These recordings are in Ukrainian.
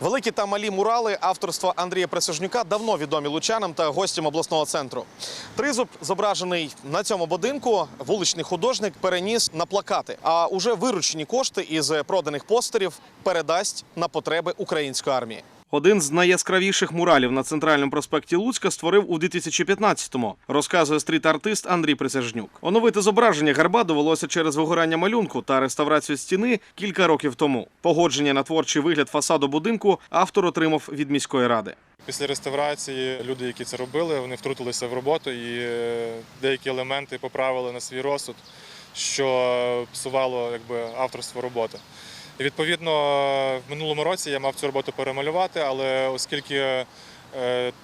Великі та малі мурали авторства Андрія Присяжнюка давно відомі лучанам та гостям обласного центру. Тризуб, зображений на цьому будинку, вуличний художник переніс на плакати. А уже виручені кошти із проданих постерів передасть на потреби української армії. Один з найяскравіших муралів на центральному проспекті Луцька створив у 2015-му, розказує стріт-артист Андрій Присяжнюк. Оновити зображення герба довелося через вигорання малюнку та реставрацію стіни кілька років тому. Погодження на творчий вигляд фасаду будинку автор отримав від міської ради. Після реставрації люди, які це робили, вони втрутилися в роботу і е, деякі елементи поправили на свій розсуд, що псувало якби, авторство роботи. Відповідно, в минулому році я мав цю роботу перемалювати, але оскільки е,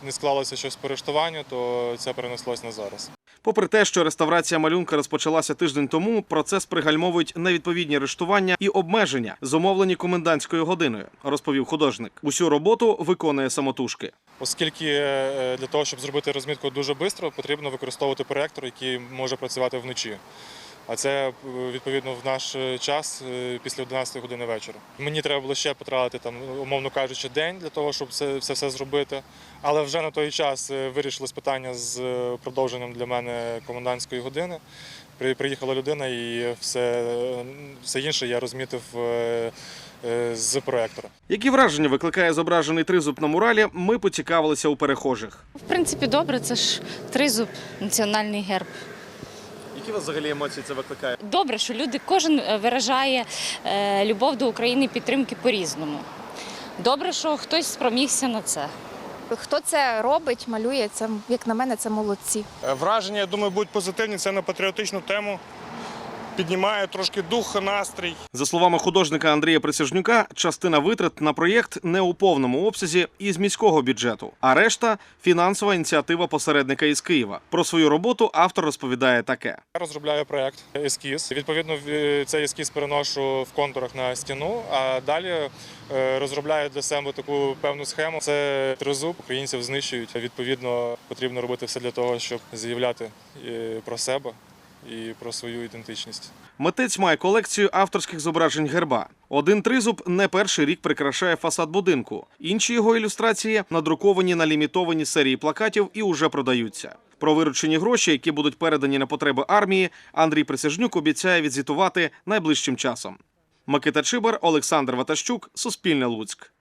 не склалося щось по рештуванню, то це перенеслось на зараз. Попри те, що реставрація малюнка розпочалася тиждень тому, процес пригальмовують невідповідні рештування і обмеження, зумовлені комендантською годиною, розповів художник. Усю роботу виконує самотужки. Оскільки е, для того, щоб зробити розмітку дуже швидко, потрібно використовувати проєктор, який може працювати вночі. А це е, відповідно в наш е, час е, після 11 години вечора. Мені треба було ще потратити там, умовно кажучи, день для того, щоб це, це все зробити. Але вже на той час вирішилось питання з продовженням для мене комендантської години. При- Приїхала людина і все, все інше я розмітив з проєктора. Які враження викликає зображений тризуб на муралі? Ми поцікавилися у перехожих. В принципі, добре, це ж тризуб, національний герб. Які у вас взагалі емоції це викликає? Добре, що люди кожен е, виражає е, любов до України підтримки по-різному. Добре, що хтось спромігся на це. Хто це робить, малює, це, як на мене, це молодці. Е, Враження, я думаю, будуть позитивні. Це на патріотичну тему. Піднімає трошки дух, настрій. За словами художника Андрія Присяжнюка, частина витрат на проєкт не у повному обсязі із міського бюджету, а решта фінансова ініціатива посередника із Києва. Про свою роботу автор розповідає таке. Я розробляю проєкт ескіз. Відповідно, в- цей ескіз переношу в контурах на стіну, а далі е, розробляю для себе таку певну схему. Це тризуб, українців знищують. Відповідно, потрібно робити все для того, щоб заявляти е, про себе і про свою ідентичність. Митець має колекцію авторських зображень герба. Один тризуб не перший рік прикрашає фасад будинку. Інші його ілюстрації надруковані на лімітовані серії плакатів і уже продаються. Про виручені гроші, які будуть передані на потреби армії, Андрій Присяжнюк обіцяє відзвітувати найближчим часом. Микита Чибар, Олександр Ватащук, Суспільне Луцьк.